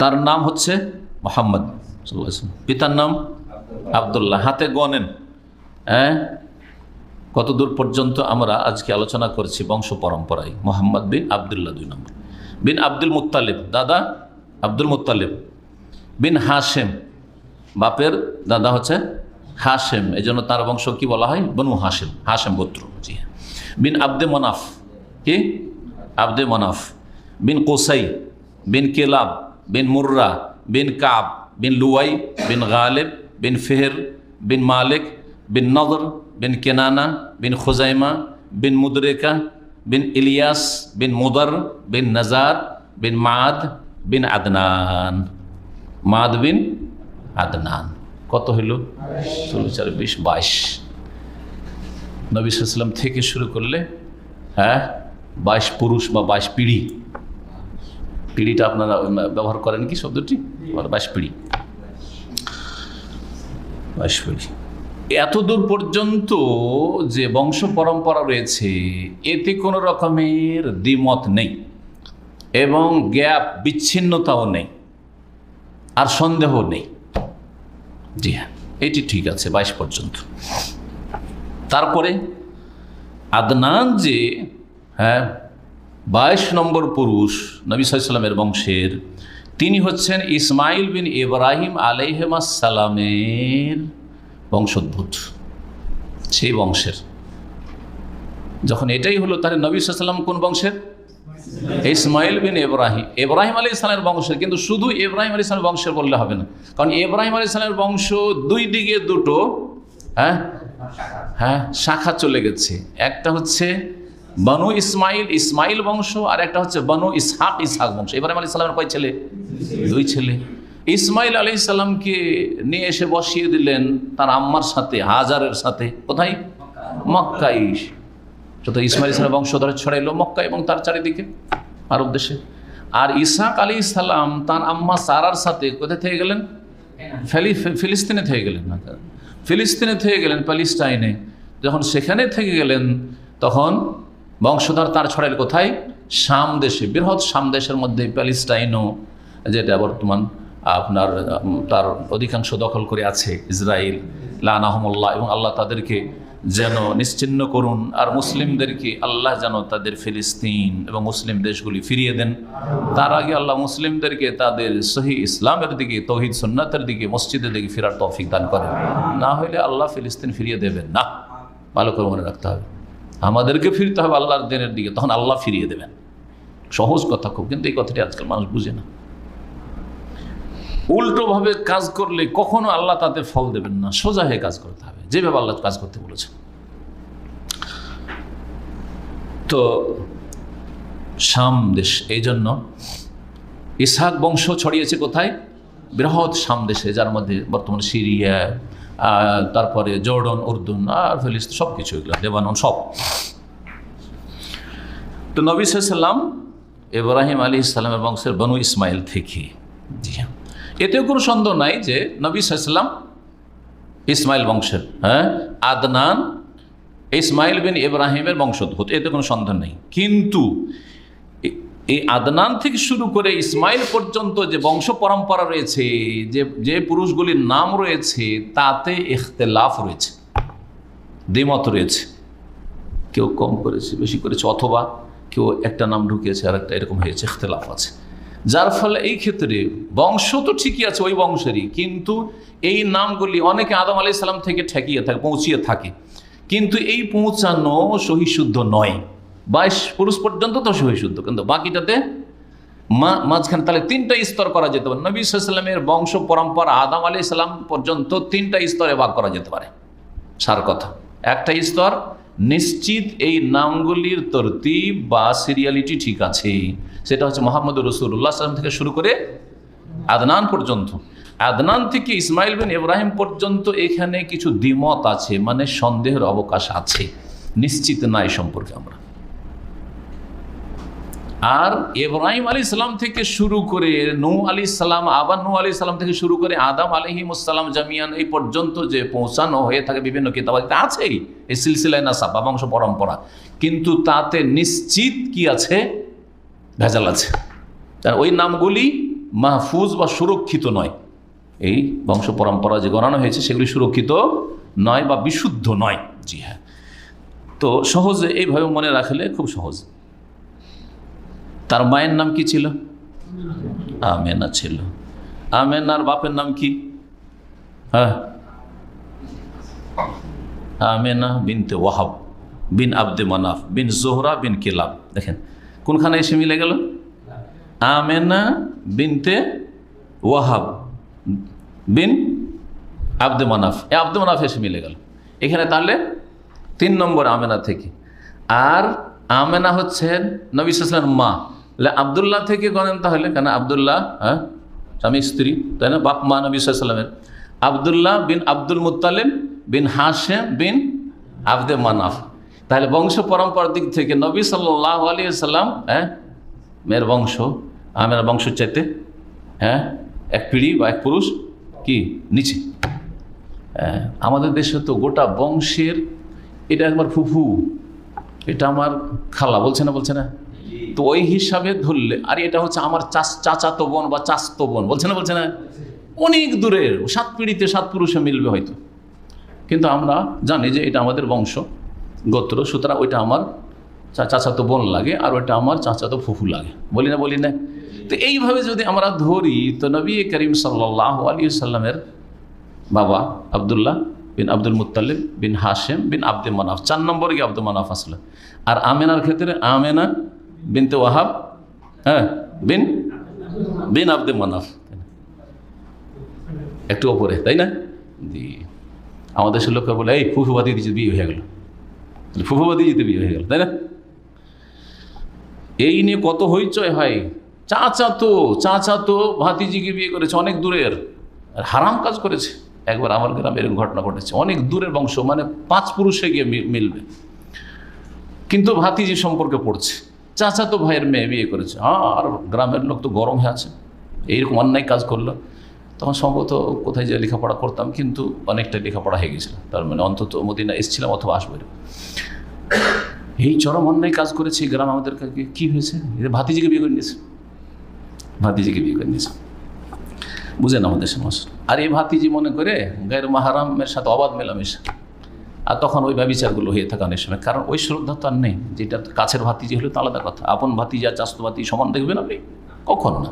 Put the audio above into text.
তার নাম হচ্ছে মোহাম্মদ। পিতার নাম আবদুল্লাহ। হাতে গনেন হ্যাঁ? কত দূর পর্যন্ত আমরা আজকে আলোচনা করছি বংশ পরম্পরায়? মোহাম্মদ বিন আবদুল্লাহ দুই নম্বর। বিন আব্দুল মুত্তালিব। দাদা আব্দুল মুত্তালিব। বিন হাশেম। বাপের দাদা হচ্ছে হাশেম। এই জন্য তার বংশ কি বলা হয়? বনু হাসেম হাসেম গোত্র। জি হ্যাঁ। বিন আব্দে মনাফ। কি? আব্দে মনাফ। বিন কোসাই। বিন কেলাব। বিন মুর্রা, বিন কাব, বিন লুয়াই, বিন গালেব, বিন ফেহের, বিন মালিক, বিন নদর, বিন কেনানা, বিন খোজাইমা, বিন মুদরেকা, বিন ইলিয়াস, বিন মুদর, বিন নজার, বিন মাদ, বিন আদনান। মাদ বিন আদনান। কত হইল? ষোলো চার বিশ, বাইশ। নবী সাল্লাম থেকে শুরু করলে হ্যাঁ বাইশ পুরুষ বা বাইশ পিড়ি। পিড়িটা আপনারা ব্যবহার করেন কি শব্দটি? বাইশ পিড়ি বাইশ পিড়ি এত দূর পর্যন্ত যে বংশ পরম্পরা রয়েছে, এতে কোনো রকমের দ্বিমত নেই এবং গ্যাপ বিচ্ছিন্নতাও নেই আর সন্দেহ নেই। জি হ্যাঁ এটি ঠিক আছে, বাইশ পর্যন্ত। তারপরে আদনান যে হ্যাঁ বাইশ নম্বর পুরুষ নবী সাল্লামের বংশের, তিনি হচ্ছেন ইসমাইল বিন ইব্রাহিম আলাইহমাসালামের বংশোদ্ভূত। সেই বংশের। যখন এটাই হলো, তাহলে নবী সাল্লাম কোন বংশের? ইসমাইল বিন ইব্রাহিম। ইব্রাহিম আলী ইসলামের বংশের, কিন্তু শুধু ইব্রাহিম আলী ইসলামের বংশের বললে হবে না। কারণ ইব্রাহিম আলী ইসলামের বংশ দুই দিকে দুটো হ্যাঁ? হ্যাঁ শাখা চলে গেছে। একটা হচ্ছে বনু ইসমাইল ইসমাইল বংশ, আর একটা হচ্ছে বনু ইসহাক ইসহাক বংশ। ইব্রাহিম আলী ইসলামের কয় ছেলে? দুই ছেলে। ইসমাইল আলী ইসলামকে নিয়ে এসে বসিয়ে দিলেন তার আম্মার সাথে, হাজারের সাথে। কোথায়? মক্কাই যত ইসমাইল ইসলামের বংশধর ছড়াইলো মক্কা এবং তার চারিদিকে আরব দেশে। আর ইসাক আলী ইসলাম তার আম্মা সারার সাথে কোথায় থেকে গেলেন? ফেলি ফিলিস্তিনে থেকে গেলেন। না ফিলিস্তিনে থেকে গেলেন, প্যালিস্টাইনে। যখন সেখানে থেকে গেলেন, তখন বংশধর তার ছড়াইল কোথায়? শাম দেশে। বৃহৎ শাম দেশের মধ্যে প্যালিস্টাইনও যেটা বর্তমান আপনার তার অধিকাংশ দখল করে আছে ইসরায়েল লানাহমুল্লাহ এবং আল্লাহ তাদেরকে যেন নিশ্চিন্ন করুন আর মুসলিমদেরকে আল্লাহ যেন তাদের ফিলিস্তিন এবং মুসলিম দেশগুলি ফিরিয়ে দেন। তার আগে আল্লাহ মুসলিমদেরকে তাদের সহি ইসলামের দিকে, তৌহিদ সুন্নাতের দিকে, মসজিদের দিকে ফেরার তৌফিক দান করেন। না হলে আল্লাহ ফিলিস্তিন ফিরিয়ে দেবেন না। ভালো করে মনে রাখতে হবে। আমাদেরকে ফিরতে হবে আল্লাহর দিনের দিকে, তখন আল্লাহ ফিরিয়ে দেবেন। সহজ কথা খুব, কিন্তু এই কথাটি আজকাল মানুষ বুঝে না। উল্টোভাবে কাজ করলে কখনো আল্লাহ তাতে ফল দেবেন না, সোজা হয়ে কাজ করতে হবে, যেভাবে আল্লাহ কাজ করতে বলেছেন। তো শাম দেশ, এই জন্য ইসহাক বংশ ছড়িয়েছে কোথায়? বৃহৎ শাম দেশে, যার মধ্যে বর্তমানে সিরিয়া তারপরে জর্ডন, উর্দুন, আর ফিলিস্তিন সব কিছু এগুলো, লেবানন, সব। তো নবী সাল্লাম ইব্রাহিম আলী ইসলামের বংশের বনু ইসমাইল থেকে। জি হ্যাঁ। এতেও কোনো সন্দেহ নাই যে নবী সাল্লাম ইসমাইল বংশের হ্যাঁ? আদনান ইসমাইল বিন ইব্রাহিমের বংশোদ্ভূত, এতে কোনো সন্দেহ নেই। কিন্তু এই আদনান থেকে শুরু করে ইসমাইল পর্যন্ত যে বংশ পরম্পরা রয়েছে, যে যে পুরুষগুলির নাম রয়েছে, তাতে ইখতলাফ রয়েছে, দ্বিমত রয়েছে। কেউ কম করেছে, বেশি করেছে, অথবা কেউ একটা নাম ঢুকিয়েছে আর একটা এরকম হয়েছে, ইখতলাফ আছে। যার ফলে এই ক্ষেত্রে বংশ তো ঠিকই আছে ওই বংশেরই, কিন্তু এই নামগুলি অনেকে আদম আলি থেকে ঠেকিয়ে থাকে, পৌঁছিয়ে থাকে। কিন্তু এই পৌঁছানো সহিশুদ্ধ নয়। বাইশ পুরুষ পর্যন্ত তো সহিশুদ্ধ কিন্তু বাকিটাতে মা, মাঝখানে তাহলে তিনটা স্তর করা যেতে পারে। নবী সাল্লামের বংশ, পরম্পরা, আদাম আলি সাল্লাম পর্যন্ত তিনটা স্তরে ভাগ করা যেতে পারে। সার কথা। একটা স্তর, নিশ্চিত এই নামগুলির তরতিব বা সিরিয়ালিটি ঠিক আছে। সেটা হচ্ছে মোহাম্মদ রসুল্লাহ সাল্লাম থেকে শুরু করে আদনান পর্যন্ত। আদনান থেকে ইসমাইল বিন ইব্রাহিম পর্যন্ত এখানে কিছু দ্বিমত আছে মানে সন্দেহের অবকাশ আছে। নিশ্চিত নাই সম্পর্কে আমরা। আর ইব্রাহিম আলী সালাম থেকে শুরু করে নূ আলী সালাম, আবার নূ আলী সালাম থেকে শুরু করে আদাম আলহিমুসাল্লাম জামিয়ান এই পর্যন্ত যে পৌঁছানো হয়ে থাকে বিভিন্ন কিতাবাদিতে আছেই। এই সিলসিলায় নাসা বা বংশ পরম্পরা। কিন্তু তাতে নিশ্চিত কি আছে? ভেজাল আছে। ওই নামগুলি মাহফুজ বা সুরক্ষিত নয়। এই বংশ পরম্পরা যে গণানো হয়েছে, সেগুলি সুরক্ষিত নয় বা বিশুদ্ধ নয়। জি হ্যাঁ। তো সহজে এইভাবে মনে রাখলে খুব সহজ। তার মায়ের নাম কি ছিল? আমেনা ছিল। আমেনার বাপের নাম কি? হ্যাঁ। Amina binte Wahab, bin Abde Manaf, bin Zohra, bin Kilab. দেখেন, কোনখানে এসে মিলে গেল? Amena binte Wahab, bin Abde Manaf. এ আব্দে মানাফ এসে মিলে গেল। এখানে তাহলে তিন নম্বর আমেনা থেকে। আর আমেনা হচ্ছেন নবী সাল্লাম মা। আবদুল্লাহ থেকে গণেন তাহলে কেন? আবদুল্লাহ হ্যাঁ? স্বামী স্ত্রী তাই না? বাপ মা নবী সাল্লামের আবদুল্লাহ বিন আব্দুল মুতালিম বিন হাসেম বিন আবদে মানাফ। তাহলে বংশ পরম্পরার দিক থেকে নবী সাল্লাহ আলী সাল্লাম হ্যাঁ? মেয়ের বংশ আমের বংশ চাইতে হ্যাঁ? এক পিড়ি বা এক পুরুষ কি? নিচে। হ্যাঁ, আমাদের দেশে তো গোটা বংশের এটা একবার ফুফু এটা আমার খালা বলছে না বলছে না? তো ওই হিসাবে ধরলে, আর এটা হচ্ছে আমার চাচ, চাচাতো বোন বা চাচতো বোন, বলছে না বলছে না? অনেক দূরের সাত পিড়িতে সাত পুরুষে মিলবে হয়তো। কিন্তু আমরা জানি যে এটা আমাদের বংশ, গোত্র, সুতরাং ওইটা আমার চা- চাচাতো বোন লাগে আর ওইটা আমার চাচাতো ফুফু লাগে। বলি না বলি না? তো এইভাবে যদি আমরা ধরি, তো নবী করিম সাল্লাহ আলী সাল্লামের বাবা আবদুল্লাহ বিন আব্দুল মুতালিব বিন হাশেম বিন আব্দে মানাফ, চার নম্বর গিয়ে আব্দুল মানাফ আসলো। আর আমেনার ক্ষেত্রে আমেনা বিনতে ওয়াহাব হ্যাঁ বিন বিন আব্দে মানাফ। একটু ওপরে, তাই না? জি। আমাদের দেশের লোকরা বলে, এই ফুফুবাদি দিতে বিয়ে হয়ে গেল। ফুফুবাদি দিতে বিয়ে হয়ে গেল, তাই না? এই নিয়ে কত হইচয় হয়। চাচা তো চাচা তো ভাতিজিকে বিয়ে করেছে, অনেক দূরের। আর হারাম কাজ করেছে। একবার আমার গ্রামে এরকম ঘটনা ঘটেছে। অনেক দূরের বংশ মানে পাঁচ পুরুষে গিয়ে মিলবে। কিন্তু ভাতিজি সম্পর্কে পড়ছে। চাচা তো ভাইয়ের মেয়ে বিয়ে করেছে। আর গ্রামের লোক তো গরম হয়ে আছে। এইরকম অন্যায় কাজ করল। তখন সম্ভবত কোথায় যে লেখাপড়া করতাম, কিন্তু অনেকটা লেখাপড়া হয়ে গেছিল। তার মানে অন্তত মদিনা এসেছিলাম অথবা আসব। এই চরম অন্যায় কাজ করেছে গ্রাম আমাদের কাছে কী হয়েছে? ভাতিজিকে বিয়ে করে নিয়েছে। ভাতিজিকে বিয়ে করে নিয়েছে। বুঝেন আমাদের সমস্যা আর এই ভাতিজি মনে করে, গায়ের মাহারামের সাথে অবাধ মেলামেশা। আর তখন ওই ব্যবচারগুলো হয়ে থাকে অনেক সময়। কারণ ওই শ্রদ্ধা তো আর নেই। যেটা কাছের ভাতিজি হলে তো আলাদা কথা। আপন ভাতিজা চাস্ত ভাতি সমান দেখবেন আপনি? কখনো না।